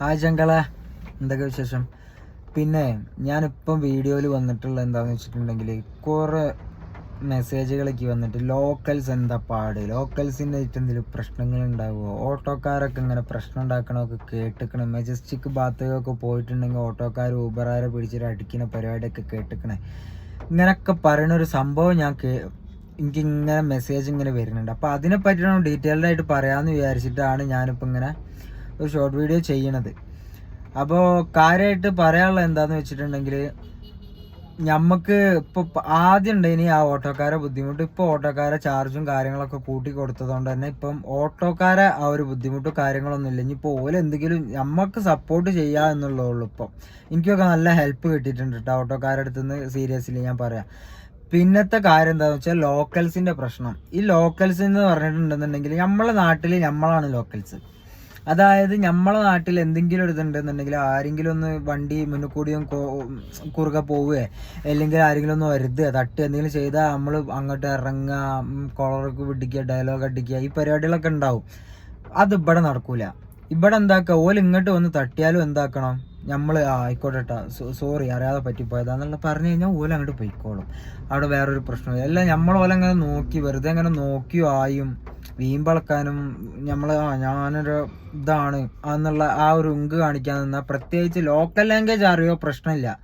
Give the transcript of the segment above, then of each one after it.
Hi ചങ്കള എന്തൊക്കെ വിശേഷം? പിന്നെ ഞാനിപ്പം വീഡിയോയിൽ വന്നിട്ടുള്ള എന്താണെന്ന് വെച്ചിട്ടുണ്ടെങ്കിൽ കുറേ മെസ്സേജുകളൊക്കെ വന്നിട്ട് ലോക്കൽസ് എന്താ പാട്? ലോക്കൽസിന്റെ ആയിട്ട് എന്തെങ്കിലും പ്രശ്നങ്ങൾ ഉണ്ടാവുമോ ഓട്ടോക്കാരൊക്കെ ഇങ്ങനെ പ്രശ്നം ഉണ്ടാക്കണമൊക്കെ കേട്ടിക്കണം. മെജസ്റ്റിക് ഭാഗത്തേക്കൊക്കെ പോയിട്ടുണ്ടെങ്കിൽ ഓട്ടോക്കാർ ഊബറാരെ പിടിച്ചിട്ട് അടിക്കുന്ന പരിപാടിയൊക്കെ കേട്ടിക്കണേ. ഇങ്ങനെയൊക്കെ പറയുന്ന ഒരു സംഭവം ഞാൻ എനിക്ക് ഇങ്ങനെ മെസ്സേജ് ഇങ്ങനെ വരുന്നുണ്ട്. അപ്പോൾ അതിനെ പറ്റിയാണ് ഡീറ്റെയിൽഡ് ആയിട്ട് പറയാമെന്ന് വിചാരിച്ചിട്ടാണ് ഞാനിപ്പോൾ ഇങ്ങനെ ഒരു ഷോർട്ട് വീഡിയോ ചെയ്യണത്. അപ്പോൾ കാര്യമായിട്ട് പറയാനുള്ളത് എന്താണെന്ന് വെച്ചിട്ടുണ്ടെങ്കിൽ നമുക്ക് ഇപ്പോൾ ആദ്യം ഉണ്ടായിനി ആ ഓട്ടോക്കാരെ ബുദ്ധിമുട്ട്. ഇപ്പോൾ ഓട്ടോക്കാരെ ചാർജും കാര്യങ്ങളൊക്കെ കൂട്ടി കൊടുത്തതുകൊണ്ട് തന്നെ ഇപ്പം ഓട്ടോക്കാരെ ആ ഒരു ബുദ്ധിമുട്ടും കാര്യങ്ങളൊന്നും ഇല്ല. ഇനിയിപ്പോൾ ഓല എന്തെങ്കിലും നമുക്ക് സപ്പോർട്ട് ചെയ്യുക എന്നുള്ളേ ഇപ്പം. എനിക്കൊക്കെ നല്ല ഹെൽപ്പ് കിട്ടിയിട്ടുണ്ട് കേട്ടോ ഓട്ടോക്കാരുടെ അടുത്ത് നിന്ന് സീരിയസ്ലി ഞാൻ പറയാം. പിന്നത്തെ കാര്യം എന്താണെന്ന് വെച്ചാൽ ലോക്കൽസിന്റെ പ്രശ്നം. ഈ ലോക്കൽസ് എന്ന് പറഞ്ഞിട്ടുണ്ടെന്നുണ്ടെങ്കിൽ നമ്മളെ നാട്ടിൽ നമ്മളാണ് ലോക്കൽസ് അതായത് നമ്മളെ നാട്ടിൽ എന്തെങ്കിലും ഒരു ഇതുണ്ടെന്നുണ്ടെങ്കിൽ ആരെങ്കിലും ഒന്ന് വണ്ടി മുന്നിൽ കുറുക പോവുകയോ അല്ലെങ്കിൽ ആരെങ്കിലും ഒന്ന് വരുതുക തട്ട് എന്തെങ്കിലും ചെയ്താൽ നമ്മൾ അങ്ങോട്ട് ഇറങ്ങുക കോളർക്ക് പിടിക്കുക ഡയലോഗ് അടിക്കുക ഈ പരിപാടികളൊക്കെ ഉണ്ടാവും. അത് ഇവിടെ നടക്കൂല. ഇവിടെ എന്താക്കുക? ഓൽ ഇങ്ങോട്ട് വന്ന് തട്ടിയാലും എന്താക്കണം? നമ്മൾ ആയിക്കോട്ടെ സോറി അറിയാതെ പറ്റിപ്പോയതാന്നുള്ള പറഞ്ഞു കഴിഞ്ഞാൽ ഓല അങ്ങോട്ട് പോയിക്കോളും. അവിടെ വേറൊരു പ്രശ്നമില്ല. അല്ല നമ്മൾ ഓല നോക്കി വെറുതെ അങ്ങനെ നോക്കിയോ ആയും. വീമ്പളക്കാനും നമ്മൾ ആ ഞാനൊരു ഇതാണ്. എന്നുള്ള ആ ഒരു ഉങ്ക് കാണിക്കാൻ നിന്നാൽ പ്രത്യേകിച്ച് ലോക്കൽ ലാംഗ്വേജ് അറിയോ പ്രശ്നമില്ല.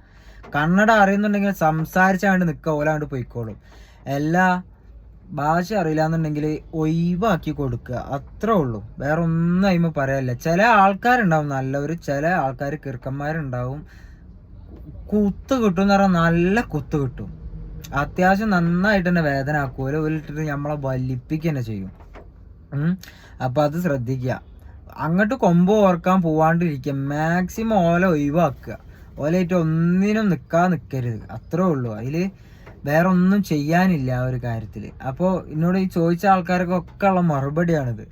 കന്നഡ അറിയുന്നുണ്ടെങ്കിൽ സംസാരിച്ചാണ്ട് നിൽക്കുക ഓലാണ്ട് പോയിക്കോളും. എല്ലാ ഭാഷ അറിയില്ല എന്നുണ്ടെങ്കിൽ ഒഴിവാക്കി കൊടുക്കുക. അത്രേ ഉള്ളൂ. വേറെ ഒന്നും അതിമ പറയാനില്ല. ചില ആൾക്കാരുണ്ടാവും നല്ലവർ ചില ആൾക്കാർ കിറുക്കന്മാരുണ്ടാവും. കുത്ത് കിട്ടും എന്ന് പറഞ്ഞാൽ നല്ല കുത്ത് കിട്ടും. അത്യാവശ്യം നന്നായിട്ട് തന്നെ വേദന ആക്കുമല്ലോ ഒരിട്ടിട്ട് നമ്മളെ വലിപ്പിക്കുക തന്നെ ചെയ്യും. അപ്പൊ അത് ശ്രദ്ധിക്കുക. അങ്ങോട്ട് കൊമ്പ് ഓർക്കാൻ പോവാണ്ടിരിക്കുക. മാക്സിമം ഓല ഒഴിവാക്കുക. ഓലയിട്ട് ഒന്നിനും നിൽക്കാൻ നിൽക്കരുത് അത്രേ ഉള്ളൂ. അതിൽ വേറെ ഒന്നും ചെയ്യാനില്ല ആ ഒരു കാര്യത്തിൽ അപ്പോൾ എന്നോട് ഈ ചോദിച്ച ആൾക്കാർക്കൊക്കെ ഉള്ള മറുപടിയാണിത്.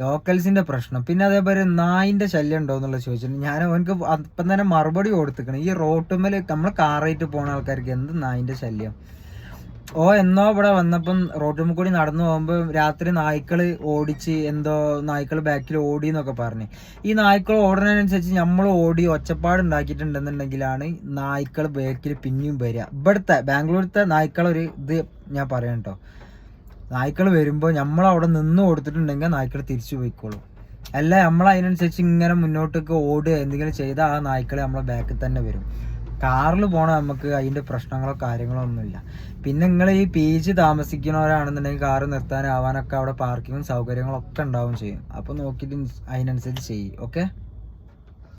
ലോക്കൽസിന്റെ പ്രശ്നം. പിന്നെ അതേപോലെ നായിന്റെ ശല്യം ഉണ്ടോ എന്നുള്ള ചോദിച്ചിട്ടുണ്ട് ഞാൻ അവനക്ക് അപ്പം തന്നെ മറുപടി കൊടുത്തിക്കണം. ഈ റോട്ടുമ്മൽ നമ്മൾ കാറായിട്ട് പോകുന്ന ആൾക്കാർക്ക് എന്ത് നായിന്റെ ശല്യം? ഓ എന്നോ ഇവിടെ വന്നപ്പം റോഡിൽ കൂടി നടന്നു പോകുമ്പോൾ രാത്രി നായ്ക്കൾ ഓടിച്ച് എന്തോ നായ്ക്കൾ ബാക്കിൽ ഓടി എന്നൊക്കെ പറഞ്ഞ്. ഈ നായ്ക്കൾ ഓടുന്നതിനനുസരിച്ച് നമ്മൾ ഓടി ഒച്ചപ്പാട് ഉണ്ടാക്കിയിട്ടുണ്ടെന്നുണ്ടെങ്കിലാണ് നായ്ക്കൾ ബാക്കിൽ പിന്നെയും വരിക. ഇവിടുത്തെ ബാംഗ്ലൂരത്തെ നായ്ക്കളൊരു ഇത് ഞാൻ പറയാം കേട്ടോ നായ്ക്കൾ വരുമ്പോൾ നമ്മൾ അവിടെ നിന്ന് കൊടുത്തിട്ടുണ്ടെങ്കിൽ നായ്ക്കൾ തിരിച്ചു പോയിക്കോളും. അല്ല നമ്മൾ അതിനനുസരിച്ച് ഇങ്ങനെ മുന്നോട്ടേക്ക് ഓടുക എന്തെങ്കിലും ചെയ്താൽ ആ നായ്ക്കൾ നമ്മളെ ബാക്കിൽ തന്നെ വരും. കാറിൽ പോണ നമുക്ക് അതിന്റെ പ്രശ്നങ്ങളോ കാര്യങ്ങളോ ഒന്നുമില്ല. പിന്നെ നിങ്ങൾ ഈ പി ജ് താമസിക്കുന്നവരാണെന്നുണ്ടെങ്കിൽ കാറ് നിർത്താനാവാനൊക്കെ അവിടെ പാർക്കിങ്ങും സൗകര്യങ്ങളൊക്കെ ഉണ്ടാവും ചെയ്യും. അപ്പോൾ നോക്കിയിട്ട് അതിനനുസരിച്ച് ചെയ്യും. ഓക്കെ